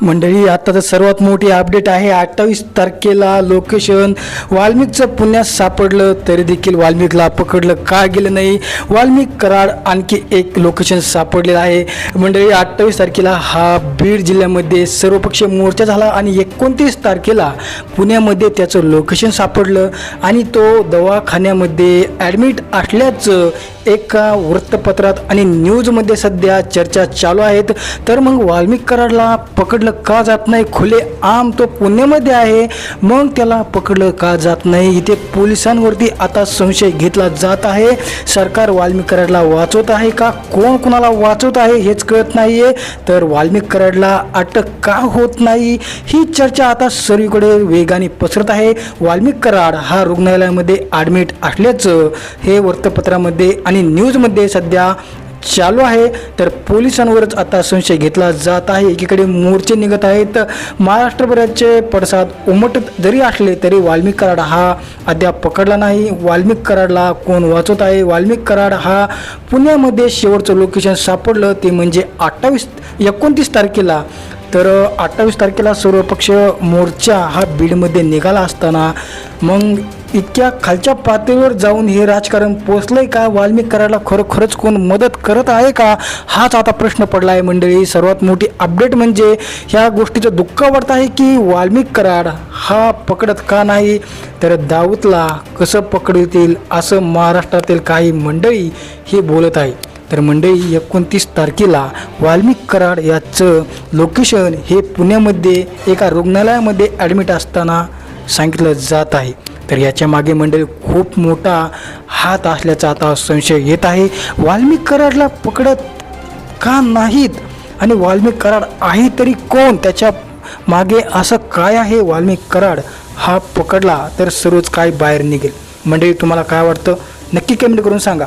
मंडळी आता तर सर्वात मोठी अपडेट आहे. अठ्ठावीस तारखेला लोकेशन वाल्मिकचं पुण्यात सापडलं तरी देखील वाल्मिकला पकडलं. का गेलं नाही? वाल्मिक कराड आणखी एक लोकेशन सापडलेलं आहे. मंडळी अठ्ठावीस तारखेला हा बीड जिल्ह्यामध्ये सर्वपक्षीय मोर्चा झाला आणि एकोणतीस तारखेला पुण्यामध्ये त्याचं लोकेशन सापडलं आणि तो दवाखान्यामध्ये ॲडमिट असल्याचं एका वृत्तपत्रात आणि न्यूजमध्ये सध्या चर्चा चालू आहेत. तर मग वाल्मिक कराडला पकड पकडलं का जात नाही? खुले आम तो पुण्यामध्ये आहे. मग त्याला पकडलं का जात नाही? इथे पोलिसांवरती आता संशय घेतला जात आहे. सरकार वाल्मिक कराडला वाचवत आहे का? कोण कोणाला वाचवत आहे हेच कळत नाही आहे तर वाल्मिक कराडला अटक का होत नाही? ही चर्चा आता सर्वीकडे वेगाने पसरत आहे. वाल्मिक कराड हा रुग्णालयामध्ये ॲडमिट असल्याचं हे वृत्तपत्रामध्ये आणि न्यूजमध्ये सध्या चालू आहे. तर पोलिसांवरच आता संशय घेतला जात आहे. एकीकडे मोर्चे निघत आहेत. महाराष्ट्रभराचे पडसाद उमटत जरी असले तरी वाल्मिक कराड हा अद्याप पकडला नाही. वाल्मिक कराडला कोण वाचवत आहे? वाल्मिक कराड हा पुण्यामध्ये शेवटचं लोकेशन सापडलं. ते म्हणजे अठ्ठावीस एकोणतीस तारखेला. तर अठ्ठावीस तारखेला सर्वपक्ष मोर्चा हा बीडमध्ये निघाला असताना मग इतक्या खालच्या पातळीवर जाऊन हे राजकारण पोचलंय का? वाल्मिक करायला खरोखरच कोण मदत करत आहे का? हाच आता प्रश्न पडला आहे मंडळी. सर्वात मोठी अपडेट म्हणजे ह्या गोष्टीचं दुःख वाटत आहे की वाल्मिक कराड हा पकडत का नाही? तर दाऊदला कसं पकडतील असं महाराष्ट्रातील काही मंडळी हे बोलत आहे. तर मंडळी एकोणतीस तारखेला वाल्मिक कराड याचं लोकेशन हे पुण्यामध्ये एका रुग्णालयामध्ये ॲडमिट असताना सांगितलं जात आहे. तर याच्या मागे मंडळी खूप मोठा हात असल्याचा आता संशय येत आहे. वाल्मिक कराडला पकडत का नाहीत? आणि वाल्मिक कराड आहे तरी कोण? त्याच्यामागे असं काय आहे वाल्मिक कराड? हा पकडला तर सर्वच काय बाहेर निघेल? मंडळी तुम्हाला काय वाटतं? नक्की कमेंट करून सांगा.